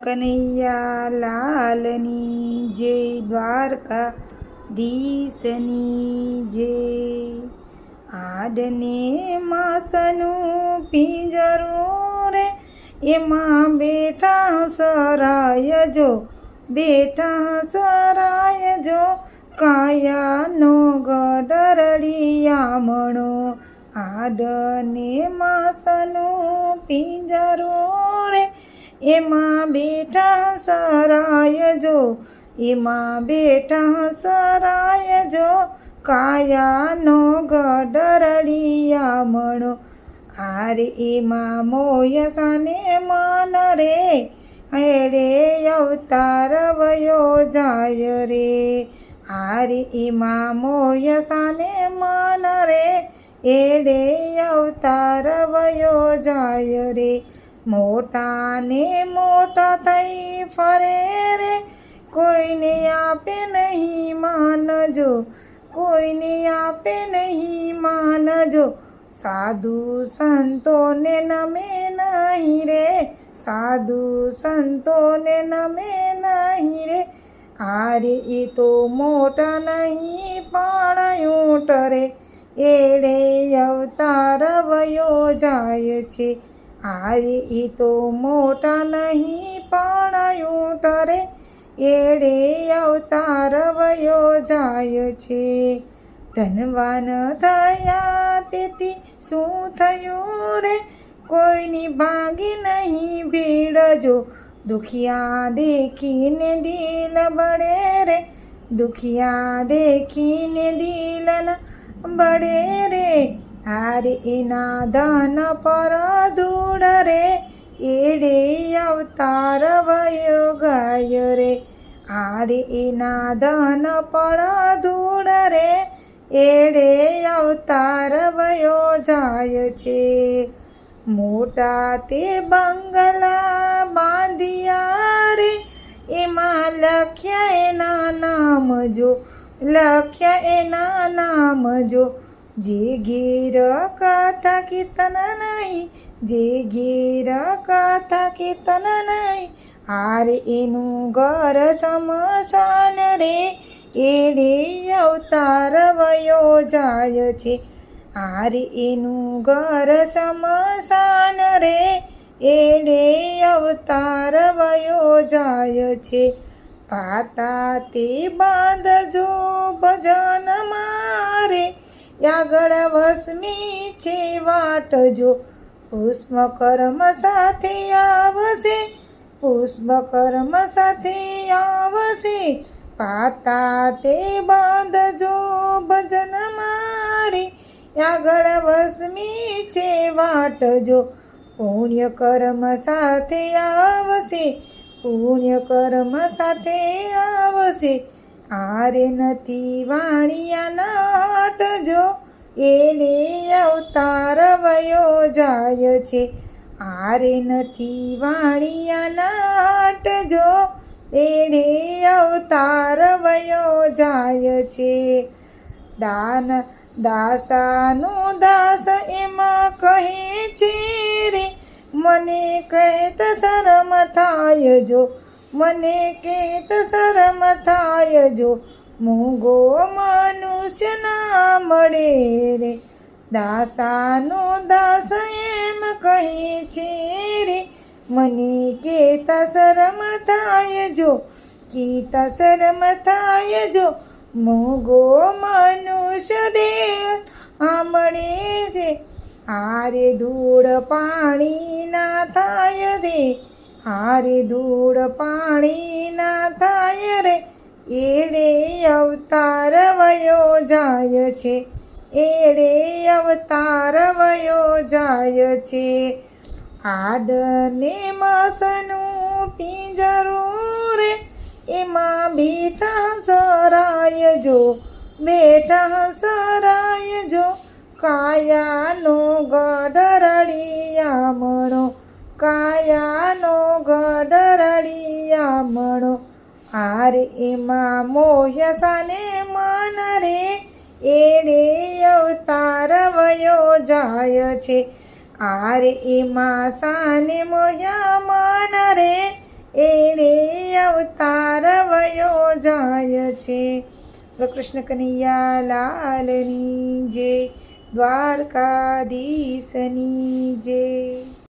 કનૈયા લાલની જય દ્વારકા દીસની જય આદને માસનું પિંજરું રે એમાં બેઠા સરાય જો બેઠા સરાય જો કાયાનો ગડરળિયામણો આદને માસનું પિંજરું રે એમાં બેઠા સરાય જો, એમાં બેઠા સરાય જો, કાયાનો ગડરડિયામણો આરે એમાં મોયસાને મન રે હેડે અવતાર વયો જાય રે. આરે એમાં મોયસાને મન રે, એડે અવતાર વયો જાય રે. મોટા ને મોટા થઈ ફરે રે. કોઈને આપે નહીં માનજો, કોઈને આપે નહીં માનજો. સાધુ સંતોને નમે નહીં રે, સાધુ સંતોને નમે નહીં રે. આરે એ તો મોટા નહીં પણ ઊંટ રે એડે અવતાર વયો જાય છે. આરે એ તો મોટા નહીં, પણ ઊંટ રે એડે અવતાર વયો જાય છે. ધનવાન થયા તેથી શું થયું રે? કોઈની ભાગી નહીં ભીડ જો. દુખિયા દેખીને દિલ બળે રે. દુખિયા દેખીને દિલ બળે રે. હારે ಇನಾದನ આરે એના ધન પર ધૂળ રે, એડે અવતાર વયો જાય છે. મોટા તે બંગલા બાંધિયા રે, એમાં લખ્યા એના નામ જો, લખ્યા એના નામ જો જે ઘેર કથા કીર્તન નહીં, જે ઘેર કથા કીર્તન નહીં, હાર એનું ઘર સમસાન રે, એડે અવતાર વયો જાય છે. હાર એનું ઘર સમસાન રે, એડે અવતાર વયો જાય છે. પાતા તે બાંધજો ભજન મારે આગળ વસમી છે વાટ જો. પુષ્પ કર્મ સાથે આવશે પુષ્પ કર્મ સાથે આવશે. પાતા તે બાંધજો ભજન મારી. આગળ વસમી છે વાટ જો. પુણ્ય કર્મ સાથે આવશે પુણ્ય કર્મ સાથે આવશે. આરે નથી વાણિયાના હટજો એને અવતાર વયો જાય છે. આરે નથી વાણિયાના હટજો એને અવતાર વયો જાય છે. દાન દાસાનું દાસ એમાં કહે છે રે, મને કહેત શરમ થાય જો. મને કેત શરમ થાય જો મોગો મનુષ્ય ના મળે રે. દાસાનો દાસ એમ કહે છે રે, મને કેત શરમ થાય જો, કીતા શરમ થાય જો મોગો મનુષ્ય દેહ આમણે છે. આરે ધૂળ પાણી ના થાય રે હારે ધૂળ પાણી ના થાય રે. એડે અવતાર વયો જાય છે. એડે અવતાર વયો જાય છે. આડને માસનું પિંજરું રે. એમાં બેઠા સરાય જો. બેઠા સરાય જો. કાયાનો ગડરડિયામણો કાયાનો ગડરડિયામણો આરે એમાં મોહસાને મન રે. એડે અવતાર વયો જાય છે. આરે એમાં સાને મોયા મન રે. એડે અવતાર વયો જાય છે. કૃષ્ણ કનૈયા લાલની જે દ્વારકાધીશની જય.